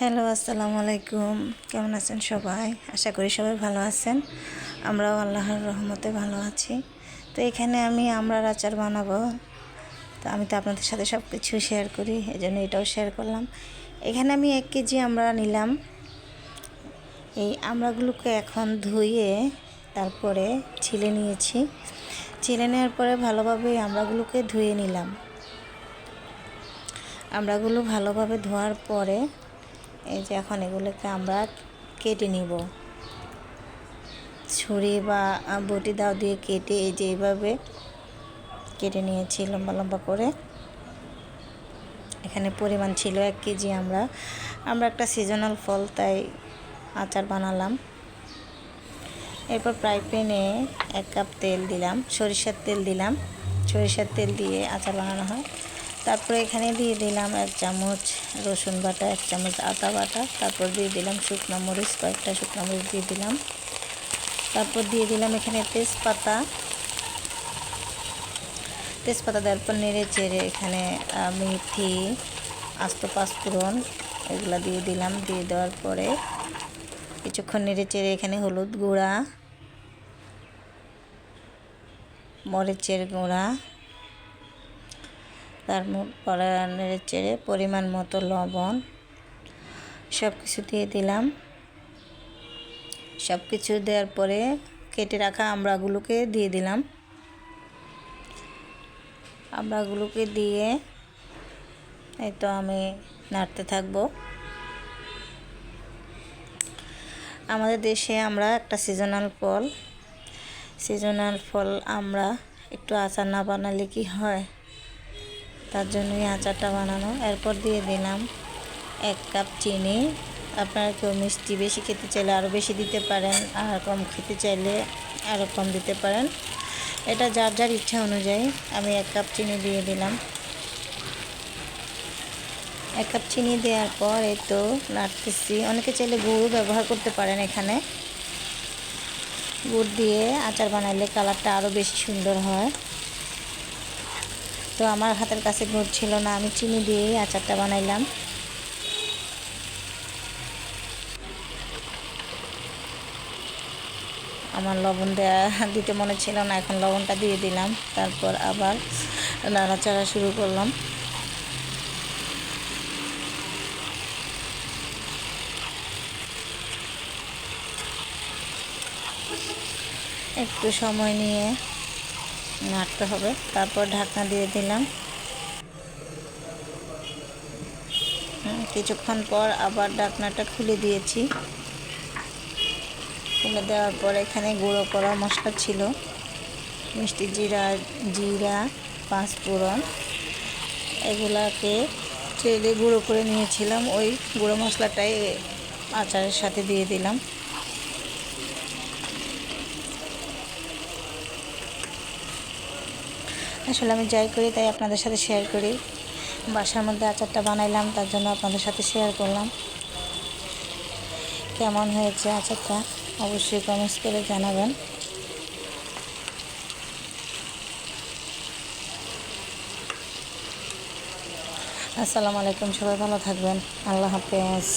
Hello, আসসালামু আলাইকুম। কেমন আছেন সবাই? আশা করি সবাই ভালো আছেন। আমরাও আল্লাহর রহমতে ভালো আছি। তো এখানে আমি আমড়ার আচার বানাবো। তো আমি তো আপনাদের সাথে সব কিছু শেয়ার করি এই জন্য এটাও শেয়ার করলাম। এখানে আমি এক কেজি আমরা নিলাম। এই আমড়াগুলোকে এখন ধুয়ে তারপরে ছিলে নিয়েছি। ছিলে নেওয়ার পরে ভালোভাবে আমড়াগুলোকে ধুয়ে নিলাম। আমড়াগুলো ভালোভাবে ধোয়ার পরে এই যে এখন এগুলোকে আমরা কেটে নিব। ছুরি বা বটি দাও দিয়ে কেটে এই যে এইভাবে কেটে নিয়েছি লম্বা লম্বা করে। এখানে পরিমাণ ছিল এক কেজি আমরা। আমরা একটা সিজনাল ফল তাই আচার বানালাম। এরপর ফ্রাই প্যানে এক কাপ তেল দিলাম, সরিষার তেল দিলাম। সরিষার তেল দিয়ে আচার বানানো হয়। তারপরে এখানে দিয়ে দিলাম এক চামচ রসুন বাটা, এক চামচ আটা বাটা, তারপর দিয়ে দিলাম শুকনো মরিচ, কয়েকটা শুকনো মরিচ দিয়ে দিলাম। তারপর দিয়ে দিলাম এখানে তেজপাতা। তেজপাতা দেওয়ার পর নেড়ে চেড়ে এখানে মেথি, আস্ত পাঁচফোড়ন এগুলো দিয়ে দিলাম। দিয়ে দেওয়ার পরে কিছুক্ষণ নেড়ে চেড়ে এখানে হলুদ গুঁড়া, মরিচের গুঁড়া তার পরে নেড়ে চেড়ে পরিমাণ মতো লবণ সব কিছু দিয়ে দিলাম। সব কিছু দেওয়ার পরে কেটে রাখা আমড়াগুলোকে দিয়ে দিলাম। আমড়াগুলোকে দিয়ে এই তো আমি নাড়তে থাকব। আমাদের দেশে আমরা একটা সিজনাল ফল। সিজনাল ফল আমরা একটু আচার না বানালে কি হয়? তার জন্যই আচারটা বানানো। এরপর দিয়ে দিলাম এক কাপ চিনি। আপনারা কেউ মিষ্টি বেশি খেতে চাইলে আরও বেশি দিতে পারেন, আর কম খেতে চাইলে আরও কম দিতে পারেন। এটা যার যার ইচ্ছা অনুযায়ী আমি এক কাপ চিনি দিয়ে দিলাম। এক কাপ চিনি দেওয়ার পর এই তো নাড়তেছি। অনেকে চাইলে গুড় ব্যবহার করতে পারেন এখানে। গুড় দিয়ে আচার বানাইলে কালারটা আরও বেশি সুন্দর হয়। তো আমার হাতের কাছে গুড় ছিল না, আমি চিনি দিয়েই আচারটা বানাইলাম। আমার লবণ দেওয়া দিতে মনে ছিল না, এখন লবণটা দিয়ে দিলাম, তারপর আবার নাড়াচাড়া শুরু করলাম। একটু সময় নিয়ে নাড়তে হবে। তারপর ঢাকনা দিয়ে দিলাম। কিছুক্ষণ পর আবার ঢাকনাটা খুলে দিয়েছি। খুলে দেওয়ার পর এখানে গুঁড়ো করা মশলা ছিল। মিষ্টি জিরা জিরা, পাঁচফোড়ন, এগুলাকে চেলে গুঁড়ো করে নিয়েছিলাম। ওই গুঁড়ো মশলাটাই আচারের সাথে দিয়ে দিলাম। আসলে আমি যাই করি, তাই আপনাদের সাথে শেয়ার করি। বাসার মধ্যে আচারটা বানাইলাম, তার জন্য আপনাদের সাথে শেয়ার করলাম। কেমন হয়েছে আচারটা? অবশ্যই কমেন্টস করে জানাবেন। আসসালামু আলাইকুম, সবাই ভালো থাকবেন। আল্লাহ হাফেজ।